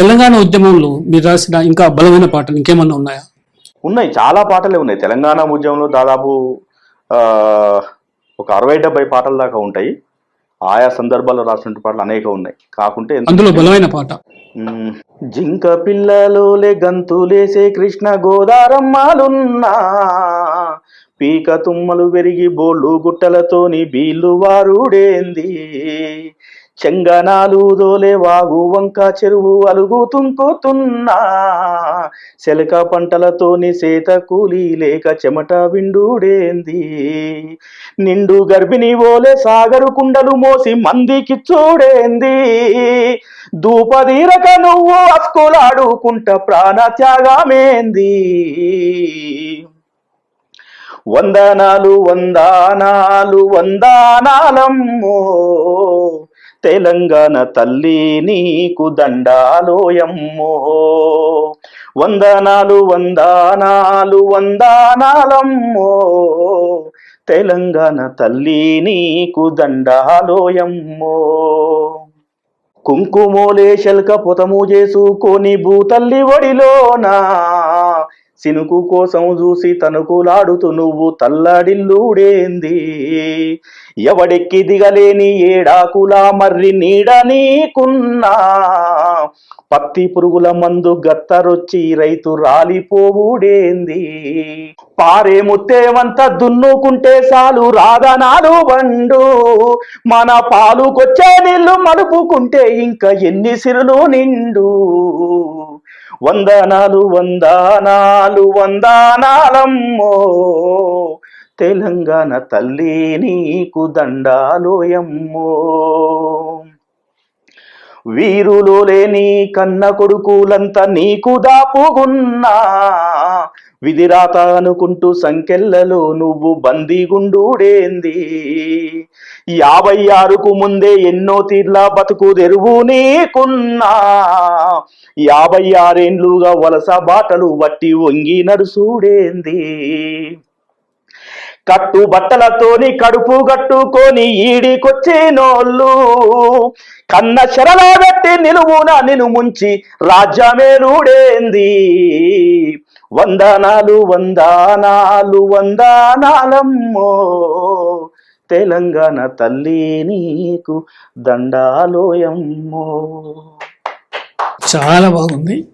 తెలంగాణ ఉద్యమంలో మీరు రాసిన ఇంకా బలమైన పాటలు ఇంకేమన్నా ఉన్నాయా? ఉన్నాయి. చాలా పాటలే ఉన్నాయి. తెలంగాణ ఉద్యమంలో దాదాపు ఆ, ఒక అరవై డెబ్బై పాటల దాకా ఉంటాయి. ఆయా సందర్భాల్లో రాసినటువంటి పాటలు అనేక ఉన్నాయి. కాకుంటే అందులో బలమైన పాట. జింక పిల్లలోలే గంతులేసే కృష్ణ గోదారమ్మాలున్నా పీక తుమ్మలు పెరిగి బోళ్ళు గుట్టలతోని బీళ్ళు వారుడేంది? చెంగనాలు దోలే వాగు వంక చెరువు అలుగు తుంకుతున్నా. శలక పంటలతోని సేత కూలి లేక చెమట విండుడేంది. నిండు గర్భిణి ఓలే సాగరు కుండలు మోసి మందికి చూడేంది. దూపదీరక నువ్వు అస్కులాడుకుంట ప్రాణ త్యాగమేంది. వందనాలు వందనాలు వందనాలమ్మో. తెలంగాణ తల్లి నీకు దండాలోయమ్మో. వందనాలు వందనాలు వందనాలమ్మో. తెలంగాణ తల్లి నీకు దండాలోయమ్మో. కుంకుమోలే శల్క పుతము చేసుకొని భూతల్లి ఒడిలోనా. సినుకు కోసం చూసి తనుకులాడుతూ నువ్వు తల్లడిల్లుడేంది? ఎవడెక్కి దిగలేని ఏడాకులా మర్రి నీడ నీకున్నా? పత్తి పురుగుల మందు గత్తరొచ్చి రైతు రాలిపోవుడేంది? పారే ముత్తేమంత దున్నుకుంటే చాలు రాధనాలు బండు మన పాలుకొచ్చే నీళ్ళు మలుపుకుంటే ఇంకా ఎన్ని సిరులు నిండు? వందనాలు వందనాలు వందనాలమ్మో. తెలంగాణ తల్లి నీకు దండాలోయమ్మో. వీరులు లేని కన్న కొడుకులంతా నీకు దాపుగున్నా. విధిరాత అనుకుంటూ సంకెళ్ళలో నువ్వు బందీగుండూడేంది? యాభై ఆరుకు ముందే ఎన్నో తీర్లా బతుకు తెరువు నీకున్నా. యాభై ఆరేండ్లుగా వలస బాటలు వట్టి వంగి నడుసూడేంది? కట్టు బట్టలతోని కడుపు కట్టుకొని ఈడికొచ్చినోళ్ళు కన్న శరలా పెట్టి నిలువున నిను ముంచి రాజ్యమే నూడేంది వందనాలు వందనాలు వందనాలమ్మో. తెలంగాణ తల్లి నీకు దండాలోయమ్మో. చాలా బాగుంది.